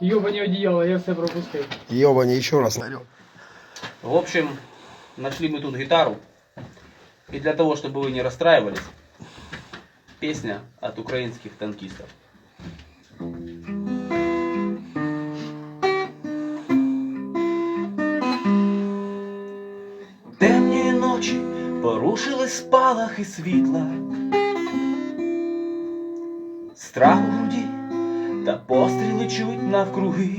Йобані одіяла, я все пропустив. Ёбани, еще раз. В общем, нашли мы тут гитару. И для того, чтобы вы не расстраивались, песня от украинских танкистов. Темні ночі порушили спалахи світла. Страх у груді та постріли чуть навкруги.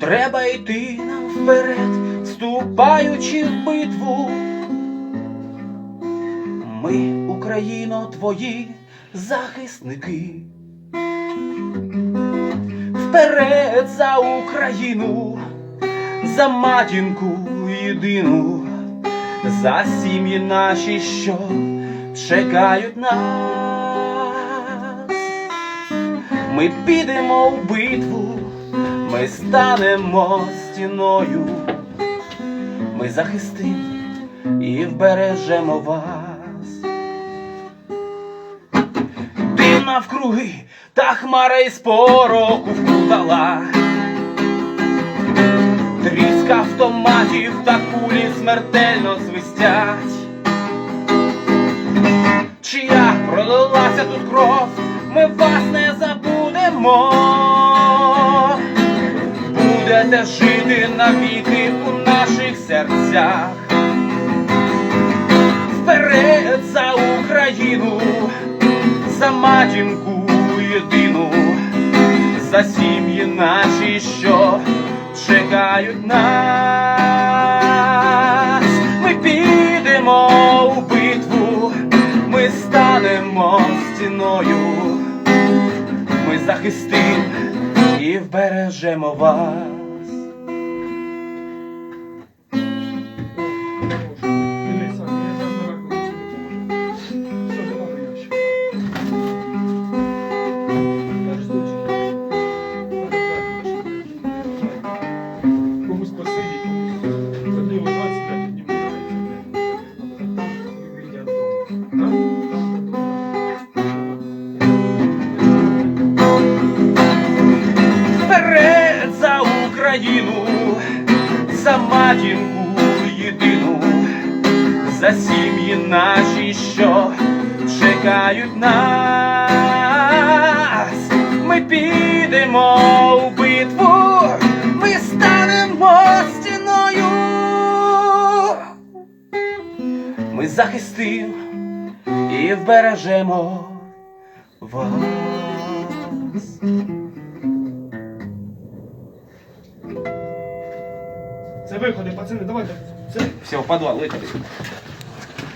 Треба йти нам вперед, вступаючи в битву. Ми, Україно, твої захисники. Вперед за Україну, за матінку єдину, за сім'ї наші, що чекають нас. Ми підемо в битву, ми станемо стіною, ми захистимо і вбережемо вас. Дим навкруги, та хмара із пороху вкутала. Тріск автоматів та кулі смертельно свистять. Чия пролилася тут кров, ми вас не забудемо. Будете жити навіки у наших серцях. Вперед за Україну, за матінку єдину, за сім'ї наші, що чекають нас. Ми підемо у битву, ми станемо стіною, ми і вбережемо вас. Україну, за матінку єдину, за сім'ї наші, що чекають нас. Ми підемо у битву, ми станемо стіною. Ми захистимо і вбережемо вас. Це виходи, пацани, давайте. Це Все, в виходи.